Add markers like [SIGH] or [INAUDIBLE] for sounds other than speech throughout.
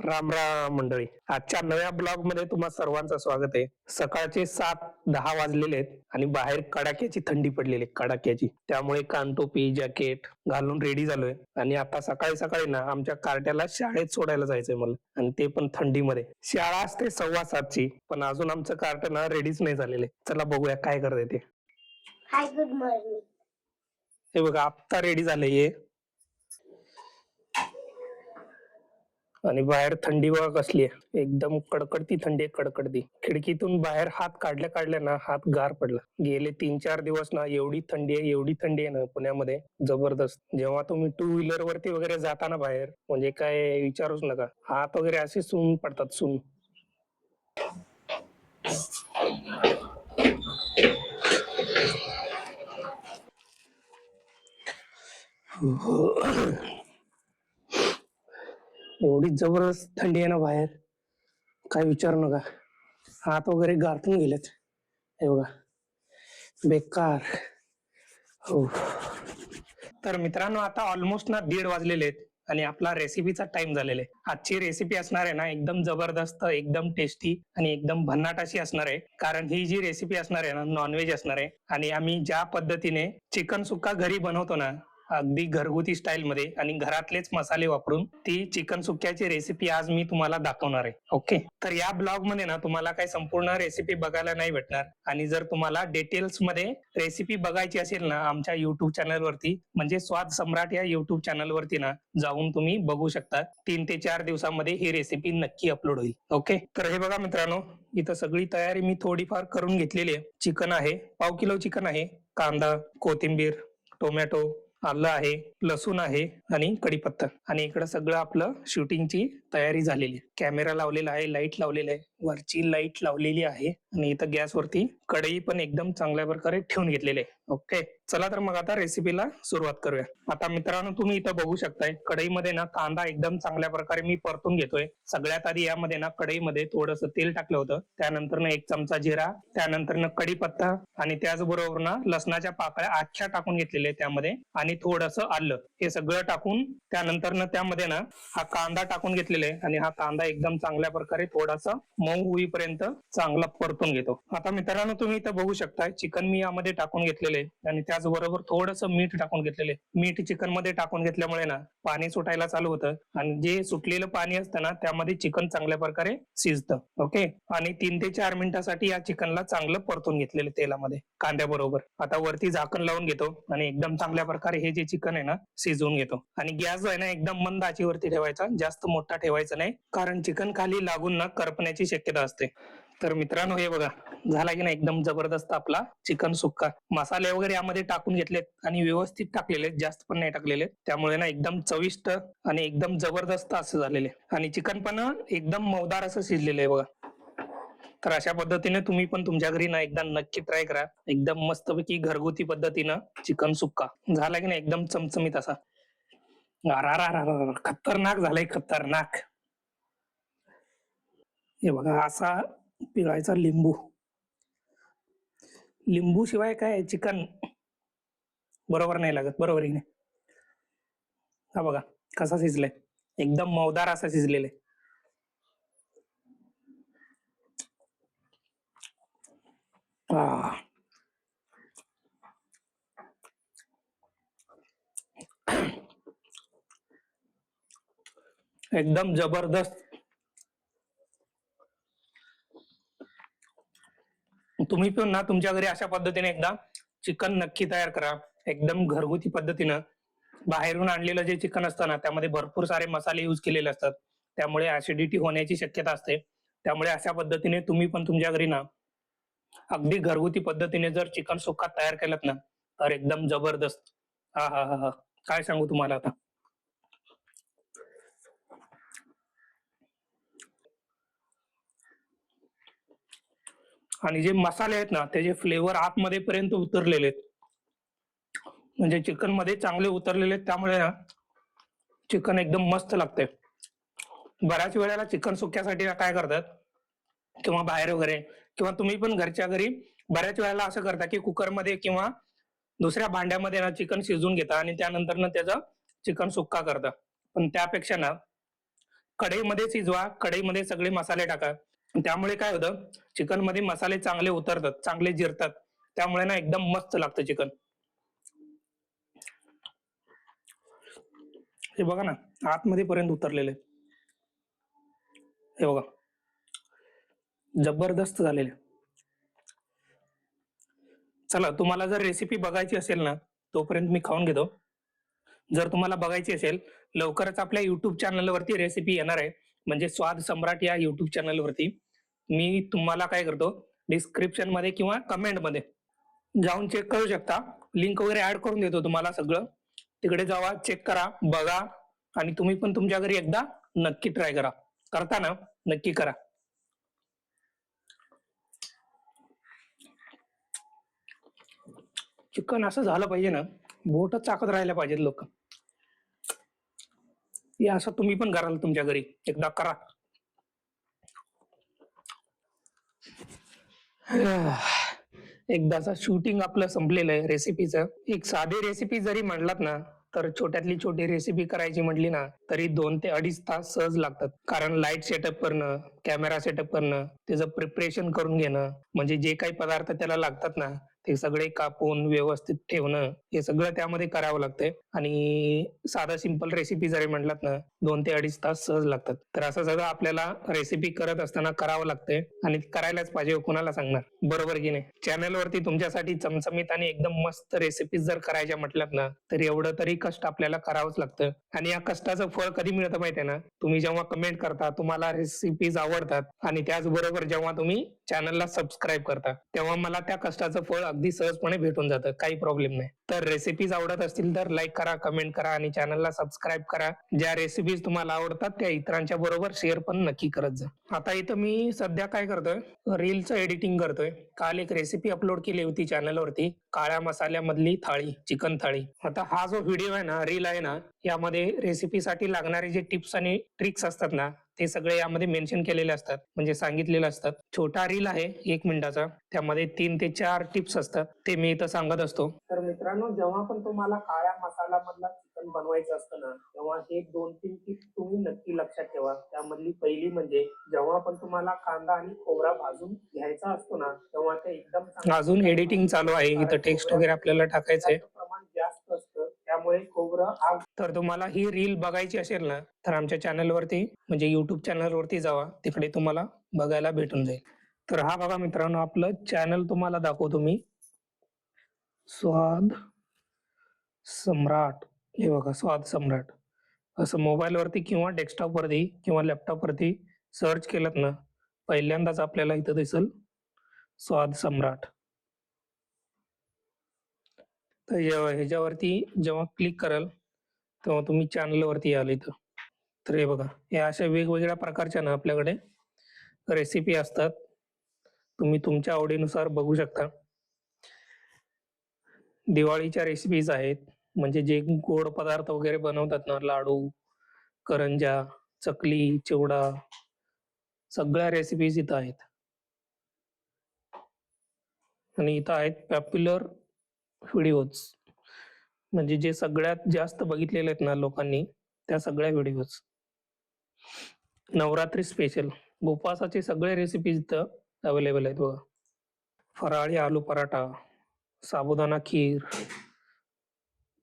राम राम मंडळी. आजच्या नव्या ब्लॉगमध्ये तुम्हा सर्वांचं स्वागत आहे. सकाळचे सात दहा वाजलेले आहेत आणि बाहेर कडाक्याची थंडी पडलेली आहे कडाक्याची. त्यामुळे कानटोपी जॅकेट घालून रेडी झालोय. आणि आता सकाळी सकाळी ना आमच्या कार्ट्याला शाळेत सोडायला जायचंय मला. आणि ते पण थंडीमध्ये. शाळा असते सव्वा सातची पण अजून आमचं कार्ट ना रेडीच नाही झालेले चला बघूया काय करते ते. हाय गुड मॉर्निंग हे बघा आत्ता रेडी झालंय आणि बाहेर थंडी बघा कसली आहे. एकदम कडकडती थंडी आहे कडकडती. खिडकीतून बाहेर हात काढल्या काढल्या ना हात गार पडला. गेले तीन चार दिवस ना एवढी थंडी आहे एवढी थंडी आहे ना पुण्यामध्ये जबरदस्त. जेव्हा तुम्ही टू व्हीलर वरती वगैरे जाता ना बाहेर म्हणजे काय विचारूच नका. हात वगैरे असे सून पडतात सून. हो. एवढी जबरदस्त थंडी आहे ना बाहेर. काय विचारू नका. हात वगैरे गारठून गेलेत. हे बघा. बेकार. हो. तर मित्रांनो आता ऑलमोस्ट ना दीड वाजलेले आहेत आणि आपला रेसिपीचा टाइम झालेला आहे. आजची रेसिपी असणार आहे ना एकदम जबरदस्त एकदम टेस्टी आणि एकदम भन्नाट अशी असणार आहे. कारण ही जी रेसिपी असणार आहे ना नॉनव्हेज असणार आहे. आणि आम्ही ज्या पद्धतीने चिकन सुक्का घरी बनवतो ना अगदी घरगुती स्टाईल मध्ये आणि घरातलेच मसाले वापरून ती चिकन सुक्याची रेसिपी आज मी तुम्हाला दाखवणार आहे. ओके तर या ब्लॉगमध्ये ना तुम्हाला काही संपूर्ण रेसिपी बघायला नाही भेटणार. आणि जर तुम्हाला डिटेल्समध्ये रेसिपी बघायची असेल ना आमच्या युट्यूब चॅनल वरती म्हणजे स्वाद सम्राट या युट्यूब चॅनल वरती ना जाऊन तुम्ही बघू शकता. तीन ते चार दिवसामध्ये ही रेसिपी नक्की अपलोड होईल. ओके तर हे बघा मित्रांनो इथं सगळी तयारी मी थोडीफार करून घेतलेली आहे. चिकन आहे पाव किलो चिकन आहे. कांदा कोथिंबीर टोमॅटो आलं आहे लसूण आहे आणि कढीपत्ता. आणि इकडं सगळं आपलं शूटिंगची तयारी झालेली आहे. कॅमेरा लावलेला आहे लाइट लावलेला आहे. वरची लाइट लावलेली आहे आणि इथं गॅसवरती कढई पण एकदम चांगल्या प्रकारे ठेवून घेतलेली आहे. ओके चला तर मग आता रेसिपीला सुरुवात करूया. आता मित्रांनो तुम्ही इथं बघू शकताय कढईमध्ये ना कांदा एकदम चांगल्या प्रकारे मी परतून घेतोय. सगळ्यात आधी यामध्ये ना कढईमध्ये थोडस तेल टाकलं होतं. त्यानंतर ना एक चमचा जिरा त्यानंतर ना कढीपत्ता आणि त्याचबरोबर ना लसणाच्या पाकळ्या आख्या टाकून घेतलेल्या त्यामध्ये. आणि थोडस आलं हे सगळं टाकून त्यानंतर ना त्यामध्ये ना हा कांदा टाकून घेतलेला आहे. आणि हा कांदा एकदम चांगल्या प्रकारे थोडासा मऊ होईपर्यंत चांगला परतून घेतो. आता मित्रांनो तुम्ही इथं बघू शकताय चिकन मी यामध्ये टाकून घेतलेले आहे. आणि त्याचबरोबर थोडस मीठ टाकून घेतलेले मीठ चिकनमध्ये टाकून घेतल्यामुळे ना पाणी सुटायला चालू होतं. आणि जे सुटलेलं पाणी असतं ना त्यामध्ये चिकन चांगल्या प्रकारे शिजतं. ओके? आणि तीन ते चार मिनिटासाठी या चिकनला चांगलं परतून घेतलेलं तेलामध्ये कांद्याबरोबर. आता वरती झाकण लावून घेतो आणि एकदम चांगल्या प्रकारे हे जे चिकन आहे ना शिजवून घेतो. आणि गॅस जो आहे ना एकदम मंद आचीवरती ठेवायचा. जास्त मोठा ठेवायचं नाही. कारण चिकन खाली लागून ना करपण्याची शक्यता असते. तर मित्रांनो हे बघा. झाला की नाही? एकदम जबरदस्त आपला चिकन सुक्का. मसाले वगैरे यामध्ये टाकून घेतलेत आणि व्यवस्थित टाकलेले जास्त पण नाही टाकलेले. त्यामुळे ना एकदम चविष्ट आणि एकदम जबरदस्त असं झालेले. आणि चिकन पण एकदम मऊदार असं शिजलेलं आहे बघा. तर अशा पद्धतीने तुम्ही पण तुमच्या घरी ना एकदा नक्की ट्राय करा. एकदम मस्तपैकी घरगुती पद्धतीनं चिकन सुक्का. झाला की नाही? एकदम चमचमीत असा. खतरनाक झालाय खतरनाक. हे बघा असा पिळायचा लिंबू. लिंबू शिवाय काय चिकन बरोबर नाही लागत बरोबर नाही? हा बघा कसा शिजलाय. एकदम मौदार असा शिजलेला आहे. एकदम जबरदस्त. तुम्ही पण ना तुमच्या घरी अशा पद्धतीने एकदा चिकन नक्की तयार करा. एकदम घरगुती पद्धतीनं. बाहेरून आणलेलं जे चिकन असतं ना त्यामध्ये भरपूर सारे मसाले यूज केलेले असतात. त्यामुळे ऍसिडिटी होण्याची शक्यता असते. त्यामुळे अशा पद्धतीने तुम्ही पण तुमच्या घरी ना अगदी घरगुती पद्धतीने जर चिकन सुक्का तयार केलं ना तर एकदम जबरदस्त. हा हा हा हा. काय सांगू तुम्हाला आता? आणि जे मसाले आहेत ना त्याचे फ्लेवर आतमध्ये पर्यंत उतरलेले आहेत. म्हणजे चिकनमध्ये चांगले उतरलेले आहेत त्यामुळे ना चिकन एकदम मस्त लागते बऱ्याच वेळेला चिकन सुक्यासाठी काय करतात किंवा बाहेर वगैरे किंवा तुम्ही पण घरच्या घरी बऱ्याच वेळेला असं करता की कुकरमध्ये किंवा दुसऱ्या भांड्यामध्ये ना चिकन शिजवून घेता आणि त्यानंतर ना त्याचा चिकन सुक्का करता. पण त्यापेक्षा ना कढईमध्ये शिजवा कढईमध्ये सगळे मसाले टाका. त्यामुळे काय होतं चिकनमध्ये मसाले चांगले उतरतात चांगले जिरतात. त्यामुळे ना एकदम मस्त लागतं चिकन. हे बघा ना आतमध्ये पर्यंत उतरलेले. हे बघा. जबरदस्त झालेले. चला तुम्हाला जर रेसिपी बघायची असेल ना तोपर्यंत मी खाऊन घेतो. जर तुम्हाला बघायची असेल लवकरच आपल्या युट्यूब चॅनलवरती रेसिपी येणार आहे. म्हणजे स्वाद सम्राट या युट्यूब चॅनलवरती मी तुम्हाला काय करतो डिस्क्रिप्शनमध्ये किंवा कमेंटमध्ये जाऊन चेक करू शकता. लिंक वगैरे ऍड करून देतो तुम्हाला सगळं. तिकडे जावा चेक करा बघा आणि तुम्ही पण तुमच्या घरी एकदा नक्की ट्राय करा. करता ना नक्की करा. चिकन असं झालं पाहिजे ना बोटच चाकत राहायला पाहिजेत लोक. हे असं तुम्ही पण कराल तुमच्या घरी एकदा करा. [SIGHS] एकदाचा शूटिंग आपलं संपलेलं आहे रेसिपीचं एक साधी रेसिपी जरी म्हणलात ना तर छोट्यातली छोटी रेसिपी करायची म्हटली ना तरी दोन ते अडीच तास सहज लागतात. कारण लाइट सेटअप करणं कॅमेरा सेटअप करणं त्याचं प्रिपरेशन करून घेणं म्हणजे जे काही पदार्थ त्याला लागतात ना ते सगळे कापून व्यवस्थित ठेवणं हे सगळं त्यामध्ये करावं लागतंय. आणि साधा सिंपल रेसिपी जरी म्हटलात ना दोन ते अडीच तास सहज लागतात. तर असं सगळं आपल्याला रेसिपी करत असताना करावं लागतंय. आणि करायलाच पाहिजे हो, कुणाला सांगणार? बरोबर की नाही? चॅनलवरती तुमच्यासाठी चमचमीत आणि एकदम मस्त रेसिपीज जर करायच्या म्हटल्यात ना तर एवढं तरी कष्ट आपल्याला करावंच लागतं. आणि या कष्टाचं फळ कधी मिळतं माहितीये ना? तुम्ही जेव्हा कमेंट करता तुम्हाला रेसिपीज आवडतात. आणि त्याचबरोबर जेव्हा तुम्ही चॅनलला सबस्क्राईब करता तेव्हा मला त्या कष्टाचं फळ अगदी सहजपणे भेटून जातं काही प्रॉब्लेम नाही. तर रेसिपीज आवडत असतील तर लाईक करा कमेंट करा आणि चॅनलला सबस्क्राईब करा. ज्या रेसिपीज तुम्हाला आवडतात त्या इतरांच्या बरोबर शेअर पण नक्की करत जा. आता इथं मी सध्या काय करतोय? रीलचं एडिटिंग करतोय. काल एक रेसिपी अपलोड केली होती चॅनलवरती काळ्या मसाल्यामधली थाळी चिकन थाळी. आता हा जो व्हिडिओ आहे ना रील आहे ना यामध्ये रेसिपीसाठी लागणारे जे टिप्स आणि ट्रिक्स असतात ना ते सगळे यामध्ये मेन्शन केलेले असतात. म्हणजे सांगितलेले असतात. छोटा रील आहे एक मिनिटाचा. त्यामध्ये तीन ते चार टिप्स असतात. ते मी इथं सांगत असतो. तर मित्रांनो जेव्हा पण तुम्हाला काळ्या मसाला मधला चिकन बनवायचं असतं ना तेव्हा हे दोन तीन टिप्स तुम्ही नक्की लक्षात ठेवा. त्यामधली पहिली म्हणजे जेव्हा पण तुम्हाला कांदा आणि खोबरा भाजून घ्यायचा असतो ना तेव्हा ते एकदम अजून एडिटिंग चालू आहे. इथं टेक्स्ट वगैरे आपल्याला टाकायचंय त्याचं प्रमाण जास्त असतं त्यामुळे खोबरं आग तर तुम्हाला ही रील बघायची असेल ना तर आमच्या चॅनल वरती म्हणजे युट्यूब चॅनल वरती जावा. तिकडे तुम्हाला बघायला भेटून जाईल. तर हा बघा मित्रांनो आपलं चॅनल तुम्हाला दाखवतो मी. स्वाद सम्राट. हे बघा स्वाद सम्राट. असं मोबाईल वरती किंवा डेस्कटॉप वरती किंवा लॅपटॉप वरती सर्च केलं ना पहिल्यांदाच आपल्याला इथं दिसल स्वाद सम्राट. तर ह्याच्यावरती जेव्हा क्लिक कराल तेव्हा तुम्ही चॅनल वरती याल इथं. तर हे बघा या अशा वेगवेगळ्या प्रकारच्या ना आपल्याकडे रेसिपी असतात. तुम्ही तुमच्या आवडीनुसार बघू शकता. दिवाळीच्या रेसिपीज आहेत म्हणजे जे गोड पदार्थ वगैरे बनवतात ना लाडू करंजा चकली चिवडा सगळ्या रेसिपीज इथं आहेत. आणि इथं आहेत पॉप्युलर व्हिडिओज. म्हणजे जे सगळ्यात जास्त बघितलेले आहेत ना लोकांनी त्या सगळ्या व्हिडिओज. नवरात्री स्पेशल उपवासाचे सगळे रेसिपीज इथं अवेलेबल आहेत बघा. फराळी आलू पराठा साबुदाणा खीर.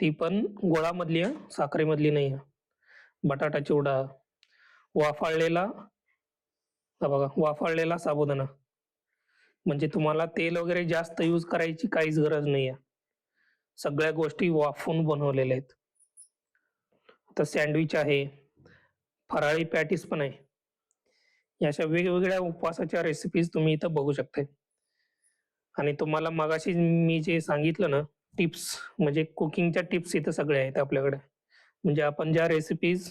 ती पण गोळामधली आहे साखरेमधली नाही आहे. बटाटा चिवडा वाफाळलेला बघा वाफाळलेला साबुदाणा. म्हणजे तुम्हाला तेल वगैरे जास्त यूज करायची काहीच गरज नाही आहे. सगळ्या गोष्टी वाफून बनवलेल्या आहेत. तर सँडविच आहे फराळी पॅटीस पण आहे. या अशा वेगवेगळ्या उपवासाच्या रेसिपीज तुम्ही इथं बघू शकता. आणि तुम्हाला मगाशी मी जे सांगितलं ना टिप्स म्हणजे कुकिंगच्या टिप्स इथं सगळ्या आहेत आपल्याकडे. म्हणजे आपण ज्या रेसिपीज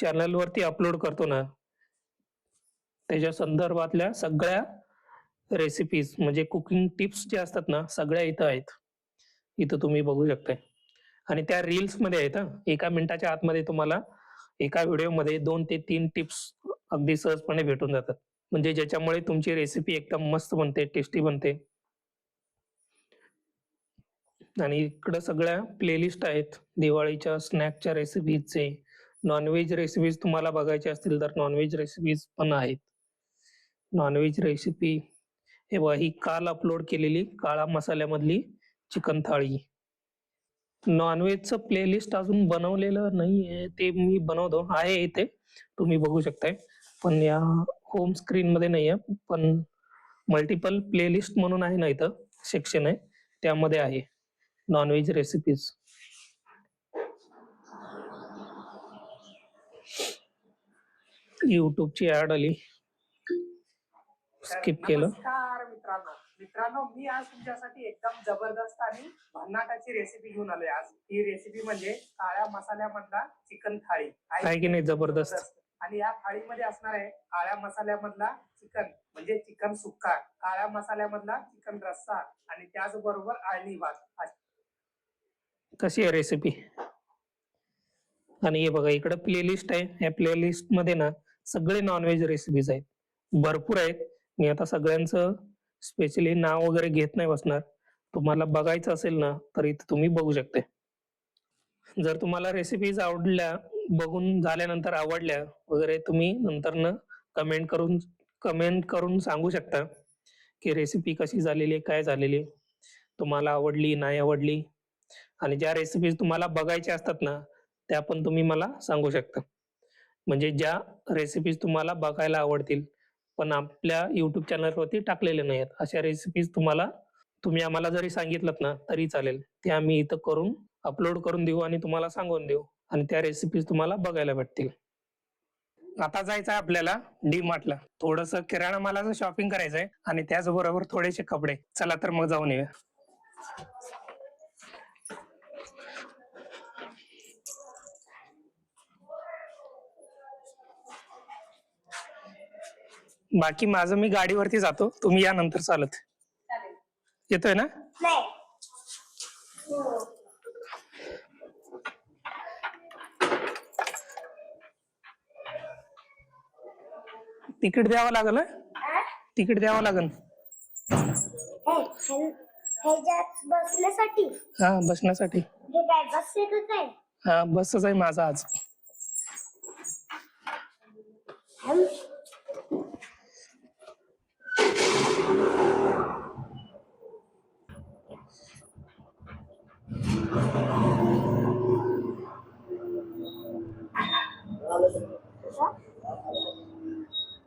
चॅनलवरती अपलोड करतो ना त्याच्या संदर्भातल्या सगळ्या रेसिपीज म्हणजे कुकिंग टिप्स जे असतात ना सगळ्या इथं आहेत. इथं तुम्ही बघू शकताय. आणि त्या रील्समध्ये आहेत एका मिनिटाच्या आतमध्ये तुम्हाला एका व्हिडिओमध्ये दोन ते तीन टिप्स अगदी सहजपणे भेटून जातात. म्हणजे ज्याच्यामुळे तुमची रेसिपी एकदम मस्त बनते टेस्टी बनते. आणि इकडं सगळ्या प्लेलिस्ट आहेत. दिवाळीच्या स्नॅकच्या रेसिपीजचे नॉनव्हेज रेसिपीज तुम्हाला बघायचे असतील तर नॉनव्हेज रेसिपीज पण आहेत. नॉनव्हेज रेसिपी हे बघा ही काल अपलोड केलेली काळा मसाल्यामधली चिकन थाळी नॉनव्हेजचं प्लेलिस्ट अजून बनवलेलं नाही आहे ते मी बनवतो. आहे इथे. तुम्ही बघू शकताय. पण या होम स्क्रीन मध्ये नाही आहे पण मल्टिपल प्लेलिस्ट म्हणून आहे ना इथं. सेक्शन आहे. त्यामध्ये आहे. नॉनव्हेज रेसिपीज युट्यूबची ऍड आली. स्किप केलं. मित्रांनो मी आज तुमच्यासाठी एकदम जबरदस्त आणि भन्नाटाची रेसिपी घेऊन आलोय. आज ही रेसिपी म्हणजे काळ्या मसाल्यामधला चिकन थाळी. आहे की नाही? जबरदस्त. आणि या थाळीमध्ये असणार आहे काळ्या मसाल्यामधला चिकन म्हणजे चिकन सुक्का काळ्या मसाल्यामधला चिकन रस्सा आणि त्याचबरोबर आळणी भात. कशी आहे रेसिपी आणि हे बघा इकडे प्लेलिस्ट आहे. या प्लेलिस्टमध्ये ना सगळे नॉनव्हेज रेसिपीज आहेत. भरपूर आहेत. मी आता सगळ्यांचं स्पेशली नाव वगैरे घेत नाही बसणार. तुम्हाला बघायचं असेल ना तर इथे तुम्ही बघू शकते. जर तुम्हाला रेसिपीज आवडल्या बघून झाल्यानंतर आवडल्या वगैरे तुम्ही नंतर कमेंट करून कमेंट करून सांगू शकता की रेसिपी कशी झालेली आहे काय झालेली आहे. तुम्हाला आवडली नाही आवडली. आणि ज्या रेसिपीज तुम्हाला बघायच्या असतात ना त्या पण तुम्ही मला सांगू शकता. म्हणजे ज्या रेसिपीज तुम्हाला बघायला आवडतील पण आपल्या युट्यूब चॅनलवरती टाकलेले नाहीत अशा रेसिपीज तुम्हाला तुम्ही आम्हाला जरी सांगितलं ना तरी चालेल. ते आम्ही इथं करून अपलोड करून देऊ आणि तुम्हाला सांगून देऊ. आणि त्या रेसिपीज तुम्हाला बघायला भेटतील. आता जायचं आहे आपल्याला डी मार्टला थोडस किराणा मालाचं शॉपिंग करायचंय आणि त्याचबरोबर थोडेसे कपडे. चला तर मग जाऊन येऊया. बाकी माझं मी गाडीवरती जातो. तुम्ही या नंतर चालत. येतोय ना? तिकीट द्यावं लागल हं? तिकीट द्यावं लागल बसण्यासाठी. हा बसण्यासाठी. हे हा बसच आहे माझा आज हं?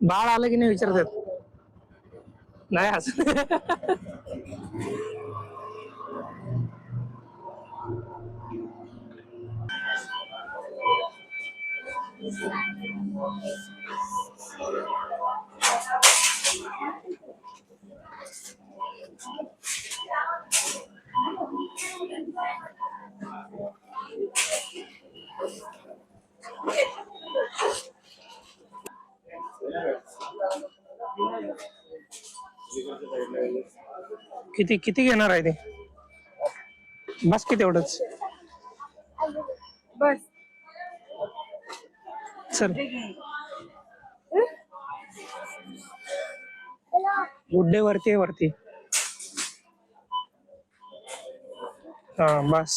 बाळ आलं की नाही विचारतात? नाही असं. किती किती घेणार आहे ते? बस किती एवढंच? बस. चल. गुड्डे वरती वरती. हा बस.